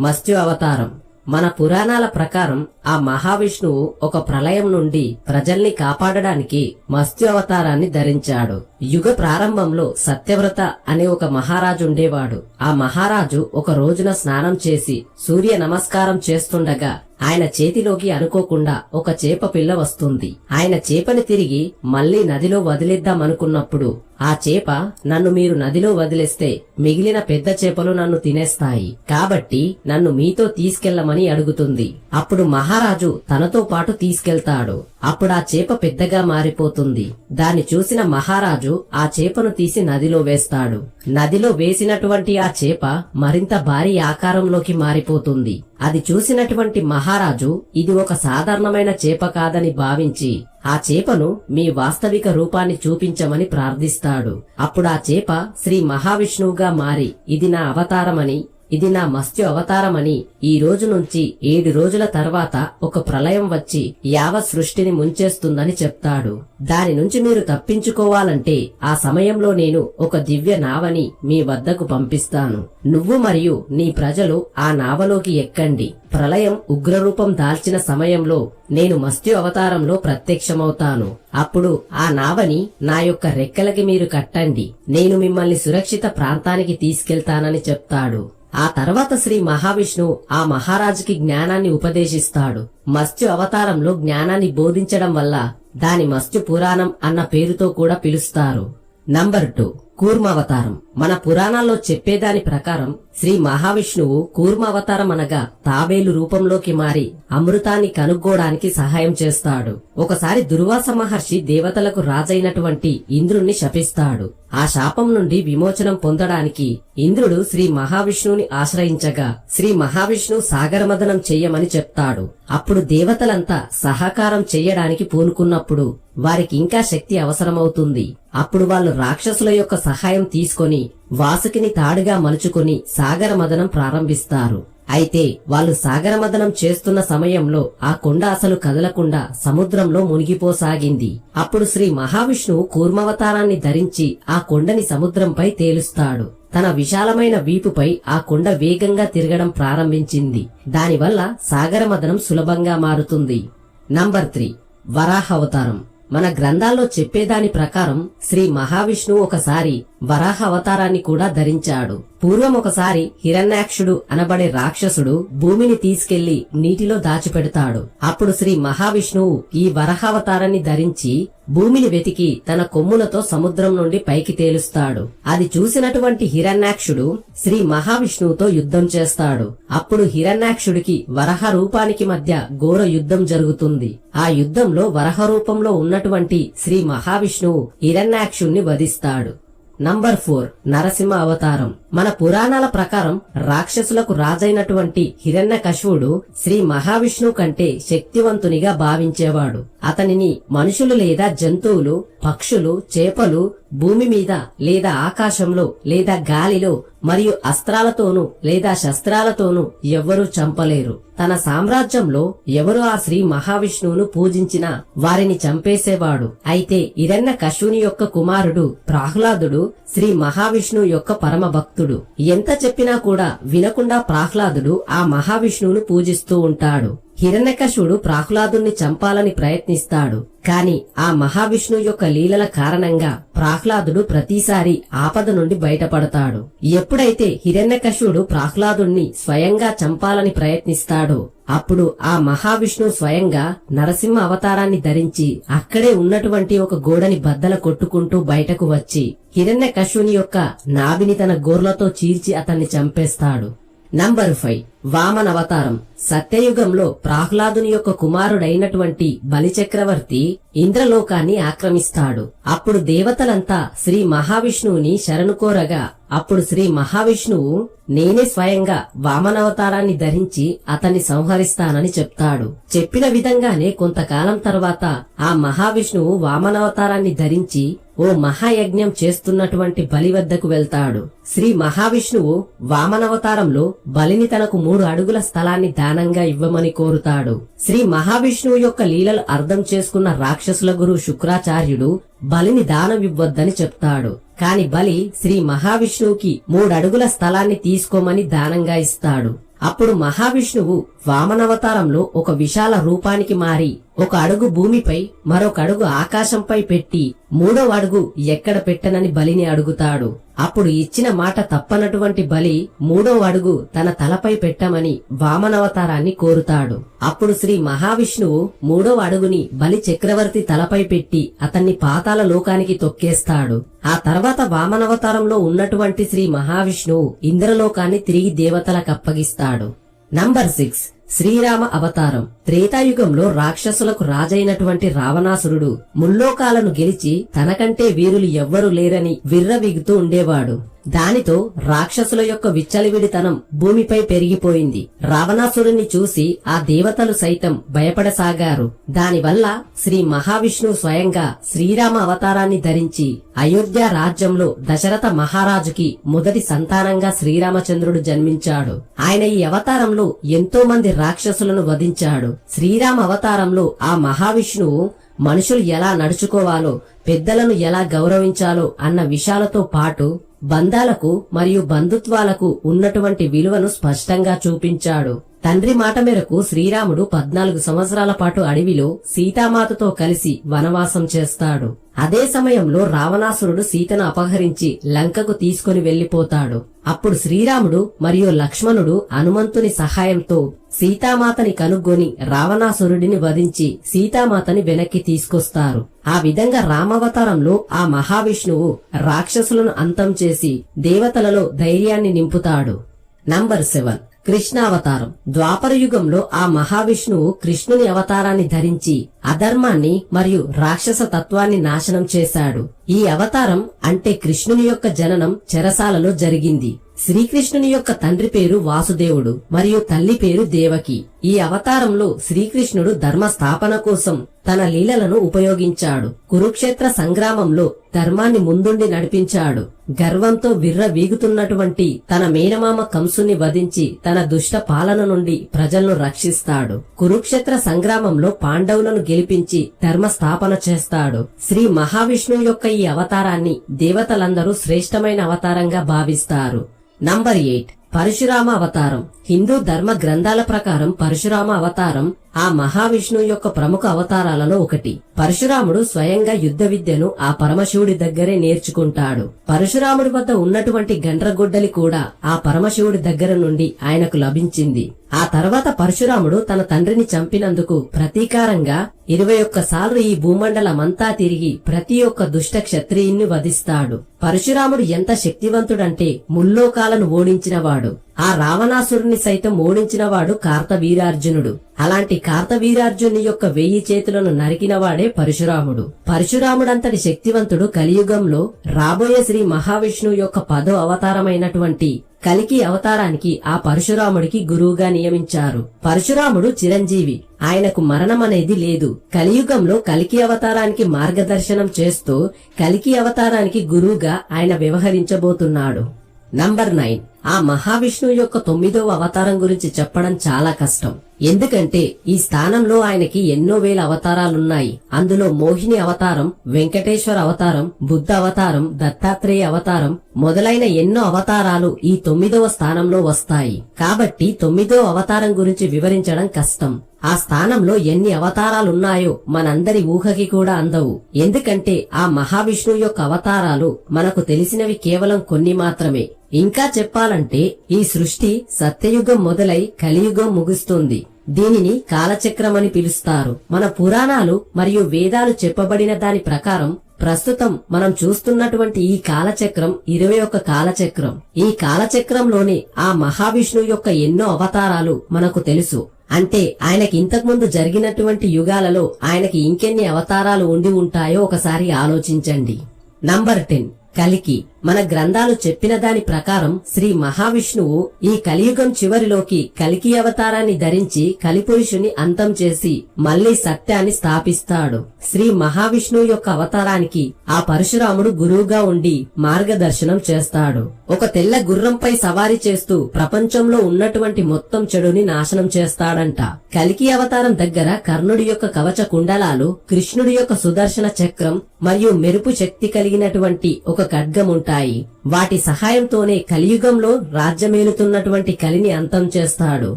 మత్స్యు అవతారం. మన పురాణాల ప్రకారం ఆ మహావిష్ణువు ఒక ప్రళయం నుండి ప్రజల్ని కాపాడడానికి మత్స్యు అవతారాన్ని ధరించాడు. యుగ ప్రారంభంలో సత్యవ్రత అనే ఒక మహారాజు ఉండేవాడు. ఆ మహారాజు ఒక రోజున స్నానం చేసి సూర్య నమస్కారం చేస్తుండగా ఆయన చేతిలోకి అనుకోకుండా ఒక చేప పిల్ల వస్తుంది. ఆయన చేపని తిరిగి మళ్ళీ నదిలో వదిలేద్దామనుకున్నప్పుడు ఆ చేప నన్ను మీరు నదిలో వదిలేస్తే మిగిలిన పెద్ద చేపలు నన్ను తినేస్తాయి. కాబట్టి నన్ను మీతో తీసుకెళ్ళమని అడుగుతుంది. అప్పుడు మహారాజు తనతో పాటు తీసుకెళ్తాడు. అప్పుడు ఆ చేప పెద్దగా మారిపోతుంది. దాన్ని చూసిన మహారాజు ఆ చేపను తీసి నదిలో వేస్తాడు. నదిలో వేసినటువంటి ఆ చేప మరింత భారీ ఆకారంలోకి మారిపోతుంది. అది చూసినటువంటి మహారాజు ఇది ఒక సాధారణమైన చేప కాదని భావించి ఆ చేపను మీ వాస్తవిక రూపాన్ని చూపించమని ప్రార్థిస్తాడు. అప్పుడు ఆ చేప శ్రీ మహావిష్ణువుగా మారి ఇది నా అవతారమని ఇది నా మత్స్య అవతారమని ఈ రోజు నుంచి ఏడు రోజుల తర్వాత ఒక ప్రళయం వచ్చి యావ సృష్టిని ముంచేస్తుందని చెప్తాడు. దాని నుంచి మీరు తప్పించుకోవాలంటే ఆ సమయంలో నేను ఒక దివ్య నావని మీ వద్దకు పంపిస్తాను. నువ్వు మరియు నీ ప్రజలు ఆ నావలోకి ఎక్కండి. ప్రళయం ఉగ్రరూపం దాల్చిన సమయంలో నేను మత్స్య అవతారంలో ప్రత్యక్షమవుతాను. అప్పుడు ఆ నావని నా యొక్క రెక్కలకి మీరు కట్టండి. నేను మిమ్మల్ని సురక్షిత ప్రాంతానికి తీసుకెళ్తానని చెప్తాడు. ఆ తర్వాత శ్రీ మహావిష్ణువు ఆ మహారాజుకి జ్ఞానాన్ని ఉపదేశిస్తాడు. మత్స్యు అవతారంలో జ్ఞానాన్ని బోధించడం వల్ల దాని మత్స్యు పురాణం అన్న పేరుతో కూడా పిలుస్తారు. నంబర్ టూ కూర్మావతారం. మన పురాణాల్లో చెప్పేదాని ప్రకారం శ్రీ మహావిష్ణువు కూర్మావతారం అనగా తాబేలు రూపంలోకి మారి అమృతాన్ని కనుక్కోవడానికి సహాయం చేస్తాడు. ఒకసారి దుర్వాస మహర్షి దేవతలకు రాజైనటువంటి ఇంద్రుణ్ణి శపిస్తాడు. ఆ శాపం నుండి విమోచనం పొందడానికి ఇంద్రుడు శ్రీ మహావిష్ణువుని ఆశ్రయించగా శ్రీ మహావిష్ణువు సాగరమదనం చెయ్యమని చెప్తాడు. అప్పుడు దేవతలంతా సహకారం చెయ్యడానికి పూనుకున్నప్పుడు వారికి ఇంకా శక్తి అవసరమవుతుంది. అప్పుడు వాళ్ళు రాక్షసుల యొక్క సహాయం తీసుకొని వాసుకిని తాడుగా మలుచుకొని సాగరమదనం ప్రారంభిస్తారు. అయితే వాళ్ళు సాగరమదనం చేస్తున్న సమయంలో ఆ కొండ అసలు కదలకుండా సముద్రంలో మునిగిపోసాగింది. అప్పుడు శ్రీ మహావిష్ణువు కూర్మవతారాన్ని ధరించి ఆ కొండని సముద్రంపై తేలుస్తాడు. తన విశాలమైన వీపుపై ఆ కొండ వేగంగా తిరగడం ప్రారంభించింది. దానివల్ల సాగరమదనం సులభంగా మారుతుంది. Number three. వరాహ అవతారం. మన గ్రంథాల్లో చెప్పేదాని ప్రకారం శ్రీ మహావిష్ణువు ఒకసారి వరాహ అవతారాన్ని కూడా ధరించాడు. పూర్వం ఒకసారి హిరణ్యాక్షుడు అనబడే రాక్షసుడు భూమిని తీసుకెళ్ళి నీటిలో దాచిపెడతాడు. అప్పుడు శ్రీ మహావిష్ణువు ఈ వరహావతారాన్ని ధరించి భూమిని వెతికి తన కొమ్ములతో సముద్రం నుండి పైకి తేలుస్తాడు. అది చూసినటువంటి హిరణ్యాక్షుడు శ్రీ మహావిష్ణువుతో యుద్ధం చేస్తాడు. అప్పుడు హిరణ్యాక్షుడికి వరహ రూపానికి మధ్య ఘోర యుద్ధం జరుగుతుంది. ఆ యుద్ధంలో వరహ రూపంలో ఉన్నటువంటి శ్రీ మహావిష్ణువు హిరణ్యాక్షుణ్ణి వధిస్తాడు. నంబర్ ఫోర్ నరసింహ అవతారం. మన పురాణాల ప్రకారం రాక్షసులకు రాజైనటువంటి హిరణ్యకశువుడు శ్రీ మహావిష్ణువు కంటే శక్తివంతునిగా భావించేవాడు. అతనిని మనుషులు లేదా జంతువులు పక్షులు చేపలు భూమి మీద లేదా ఆకాశంలో లేదా గాలిలో మరియు అస్త్రాలతోనూ లేదా శస్త్రాలతోనూ ఎవ్వరూ చంపలేరు. తన సామ్రాజ్యంలో ఎవరు ఆ శ్రీ మహావిష్ణువును పూజించినా వారిని చంపేసేవాడు. అయితే ఇరన్న కశుని యొక్క కుమారుడు ప్రహ్లాదుడు శ్రీ మహావిష్ణువు యొక్క పరమ భక్తుడు ఎంత చెప్పినా కూడా వినకుండా ప్రహ్లాదుడు ఆ మహావిష్ణువును పూజిస్తూ ఉంటాడు. హిరణ్యకశుడు ప్రాహ్లాదుణ్ణి చంపాలని ప్రయత్నిస్తాడు. కాని ఆ మహావిష్ణువు యొక్క లీలల కారణంగా ప్రాహ్లాదుడు ప్రతిసారి ఆపద నుండి బయటపడతాడు. ఎప్పుడైతే హిరణ్యకశుడు ప్రాహ్లాదుణ్ణి స్వయంగా చంపాలని ప్రయత్నిస్తాడో అప్పుడు ఆ మహావిష్ణువు స్వయంగా నరసింహ అవతారాన్ని ధరించి అక్కడే ఉన్నటువంటి ఒక గోడని బద్దల కొట్టుకుంటూ బయటకు వచ్చి హిరణ్యకశుని యొక్క నాభిని తన గోర్లతో చీల్చి అతన్ని చంపేస్తాడు. Number five. వామన అవతారం సత్యయుగంలో ప్రహ్లాదుని యొక్క కుమారుడైనటువంటి బలిచక్రవర్తి ఇంద్రలోకాన్ని ఆక్రమిస్తాడు. అప్పుడు దేవతలంతా శ్రీ మహావిష్ణువుని శరణు కోరగా అప్పుడు శ్రీ మహావిష్ణువు నేనే స్వయంగా వామనవతారాన్ని ధరించి అతన్ని సంహరిస్తానని చెప్తాడు. చెప్పిన విధంగానే కొంతకాలం తర్వాత ఆ మహావిష్ణువు వామనవతారాన్ని ధరించి ఓ మహాయజ్ఞం చేస్తున్నటువంటి బలి వద్దకు వెళ్తాడు. శ్రీ మహావిష్ణువు వామనవతారంలో బలిని తనకు మూడు అడుగుల స్థలాన్ని దానంగా ఇవ్వమని కోరుతాడు. శ్రీ మహావిష్ణువు యొక్క లీలలు అర్థం చేసుకున్న రాక్షసుల గురు శుక్రాచార్యుడు బలిని దానమివ్వొద్దని చెప్తాడు. కాని బలి శ్రీ మహావిష్ణువుకి మూడడుగుల స్థలాన్ని తీసుకోమని దానంగా ఇస్తాడు. అప్పుడు మహావిష్ణువు వామనవతారంలో ఒక విశాల రూపానికి మారి ఒక అడుగు భూమిపై మరొక అడుగు ఆకాశంపై పెట్టి మూడో అడుగు ఎక్కడ పెట్టనని బలిని అడుగుతాడు. అప్పుడు ఇచ్చిన మాట తప్పనటువంటి బలి మూడో అడుగు తన తలపై పెట్టమని వామనవతారాన్ని కోరుతాడు. అప్పుడు శ్రీ మహావిష్ణువు మూడో అడుగుని బలి చక్రవర్తి తలపై పెట్టి అతన్ని పాతాల లోకానికి తొక్కేస్తాడు. ఆ తర్వాత వామనవతారంలో ఉన్నటువంటి శ్రీ మహావిష్ణువు ఇంద్రలోకాన్ని తిరిగి దేవతలకు అప్పగిస్తాడు. నంబర్ సిక్స్ శ్రీరామ అవతారం. త్రేతాయుగంలో రాక్షసులకు రాజైనటువంటి రావణాసురుడు ముల్లోకాలను గెలిచి తనకంటే వీరులు ఎవ్వరూ లేరని విర్రవిగుతూ ఉండేవాడు. దానితో రాక్షసుల యొక్క విచ్చలివిడితనం భూమిపై పెరిగిపోయింది. రావణాసురుణ్ణి చూసి ఆ దేవతలు సైతం భయపడసాగారు. దానివల్ల శ్రీ మహావిష్ణువు స్వయంగా శ్రీరామ అవతారాన్ని ధరించి అయోధ్య రాజ్యంలో దశరథ మహారాజుకి మొదటి సంతానంగా శ్రీరామచంద్రుడు జన్మించాడు. ఆయన ఈ అవతారంలో ఎంతో మంది రాక్షసులను వధించాడు. శ్రీరామ అవతారంలో ఆ మహావిష్ణువు మనుషులు ఎలా నడుచుకోవాలో పెద్దలను ఎలా గౌరవించాలో అన్న విషయాలతో పాటు బంధాలకు మరియు బంధుత్వాలకు ఉన్నటువంటి విలువను స్పష్టంగా చూపించాడు. తండ్రి మాట మేరకు శ్రీరాముడు పద్నాలుగు సంవత్సరాల పాటు అడవిలో సీతామాతతో కలిసి వనవాసం చేస్తాడు. అదే సమయంలో రావణాసురుడు సీతను అపహరించి లంకకు తీసుకుని వెళ్ళిపోతాడు అప్పుడు శ్రీరాముడు మరియు లక్ష్మణుడు హనుమంతుని సహాయంతో సీతామాతని కనుగొని రావణాసురుడిని వధించి సీతామాతని వెనక్కి తీసుకొస్తారు. ఆ విధంగా రామావతారంలో ఆ మహావిష్ణువు రాక్షసులను అంతం చేసి దేవతలలో ధైర్యాన్ని నింపుతాడు. Number seven. కృష్ణావతారం. ద్వాపర యుగంలో ఆ మహావిష్ణువు కృష్ణుని అవతారాన్ని ధరించి అధర్మాన్ని మరియు రాక్షస తత్వాన్ని నాశనం చేశాడు. ఈ అవతారం అంటే కృష్ణుని యొక్క జననం చెరసాలలో జరిగింది. శ్రీకృష్ణుని యొక్క తండ్రి పేరు వాసుదేవుడు మరియు తల్లి పేరు దేవకి. ఈ అవతారంలో శ్రీకృష్ణుడు ధర్మ స్థాపన కోసం తన లీలలను ఉపయోగించాడు. కురుక్షేత్ర సంగ్రామంలో ధర్మాన్ని ముందుండి నడిపించాడు. గర్వంతో విర్ర వీగుతున్నటువంటి తన మేనమామ కంసుని వధించి తన దుష్ట పాలన నుండి ప్రజలను రక్షిస్తాడు. కురుక్షేత్ర సంగ్రామంలో పాండవులను గెలిపించి ధర్మ స్థాపన చేస్తాడు. శ్రీ మహావిష్ణువు యొక్క ఈ అవతారాన్ని దేవతలందరూ శ్రేష్టమైన అవతారంగా భావిస్తారు. Number eight. పరశురామ అవతారం హిందూ ధర్మ గ్రంథాల ప్రకారం పరశురామ అవతారం ఆ మహావిష్ణువు యొక్క ప్రముఖ అవతారాలలో ఒకటి. పరశురాముడు స్వయంగా యుద్ధ విద్యను ఆ పరమశివుడి దగ్గరే నేర్చుకుంటాడు. పరశురాముడి వద్ద ఉన్నటువంటి గండ్రగొడ్డలి కూడా ఆ పరమశివుడి దగ్గర నుండి ఆయనకు లభించింది. ఆ తర్వాత పరశురాముడు తన తండ్రిని చంపినందుకు ప్రతీకారంగా ఇరవై ఒక్కసార్లు ఈ భూమండలమంతా తిరిగి ప్రతి ఒక్క దుష్ట క్షత్రియుణ్ణి వధిస్తాడు. పరశురాముడు ఎంత శక్తివంతుడంటే ముల్లోకాలను ఓడించినవాడు. ఆ రావణాసురుని సైతం ఓడించినవాడు కార్తవీరార్జునుడు. అలాంటి కార్తవీరార్జుని యొక్క వెయ్యి చేతులను నరికినవాడే పరశురాముడు. పరశురాముడంతటి శక్తివంతుడు కలియుగంలో రాబోయే శ్రీ మహావిష్ణువు యొక్క పదో అవతారమైనటువంటి కలికి అవతారానికి ఆ పరశురాముడికి గురువుగా నియమించారు. పరశురాముడు చిరంజీవి. ఆయనకు మరణం అనేది లేదు. కలియుగంలో కలికి అవతారానికి మార్గదర్శనం చేస్తూ కలికి అవతారానికి గురువుగా ఆయన వ్యవహరించబోతున్నాడు. Number nine. ఆ మహావిష్ణువు యొక్క తొమ్మిదవ అవతారం గురించి చెప్పడం చాలా కష్టం. ఎందుకంటే ఈ స్థానంలో ఆయనకి ఎన్నో వేల అవతారాలున్నాయి. అందులో మోహిని అవతారం వెంకటేశ్వర అవతారం బుద్ధ అవతారం దత్తాత్రేయ అవతారం మొదలైన ఎన్నో అవతారాలు ఈ తొమ్మిదవ స్థానంలో వస్తాయి. కాబట్టి తొమ్మిదవ అవతారం గురించి వివరించడం కష్టం. ఆ స్థానంలో ఎన్ని అవతారాలున్నాయో మనందరి ఊహకి కూడా అందవు. ఎందుకంటే ఆ మహావిష్ణువు యొక్క అవతారాలు మనకు తెలిసినవి కేవలం కొన్ని మాత్రమే. ఇంకా చెప్పాలంటే ఈ సృష్టి సత్యయుగం మొదలై కలియుగం ముగుస్తుంది. దీనిని కాలచక్రం అని పిలుస్తారు. మన పురాణాలు మరియు వేదాలు చెప్పబడిన దాని ప్రకారం ప్రస్తుతం మనం చూస్తున్నటువంటి ఈ కాలచక్రం ఇరవై ఒక్క కాలచక్రం. ఈ కాలచక్రంలోనే ఆ మహావిష్ణువు యొక్క ఎన్నో అవతారాలు మనకు తెలుసు. అంటే ఆయనకి ఇంతకుముందు జరిగినటువంటి యుగాలలో ఆయనకి ఇంకెన్ని అవతారాలు ఉండి ఉంటాయో ఒకసారి ఆలోచించండి. Number ten. కలికి. మన గ్రంథాలు చెప్పిన దాని ప్రకారం శ్రీ మహావిష్ణువు ఈ కలియుగం చివరిలోకి కలికి అవతారాన్ని ధరించి కలిపురుషుని అంతం చేసి మళ్ళీ సత్యాన్ని స్థాపిస్తాడు. శ్రీ మహావిష్ణువు యొక్క అవతారానికి ఆ పరశురాముడు గురువుగా ఉండి మార్గదర్శనం చేస్తాడు. ఒక తెల్ల గుర్రంపై సవారీ చేస్తూ ప్రపంచంలో ఉన్నటువంటి మొత్తం చెడుని నాశనం చేస్తాడంట. కలికి అవతారం దగ్గర కర్ణుడి యొక్క కవచ కుండలాలు కృష్ణుడి యొక్క సుదర్శన చక్రం మరియు మెరుపు శక్తి కలిగినటువంటి ఒక ఖడ్గం ఉంటుంది ఉంటాయి వాటి సహాయంతోనే కలియుగంలో రాజ్యమేలుతున్నటువంటి కలిని అంతం చేస్తాడు.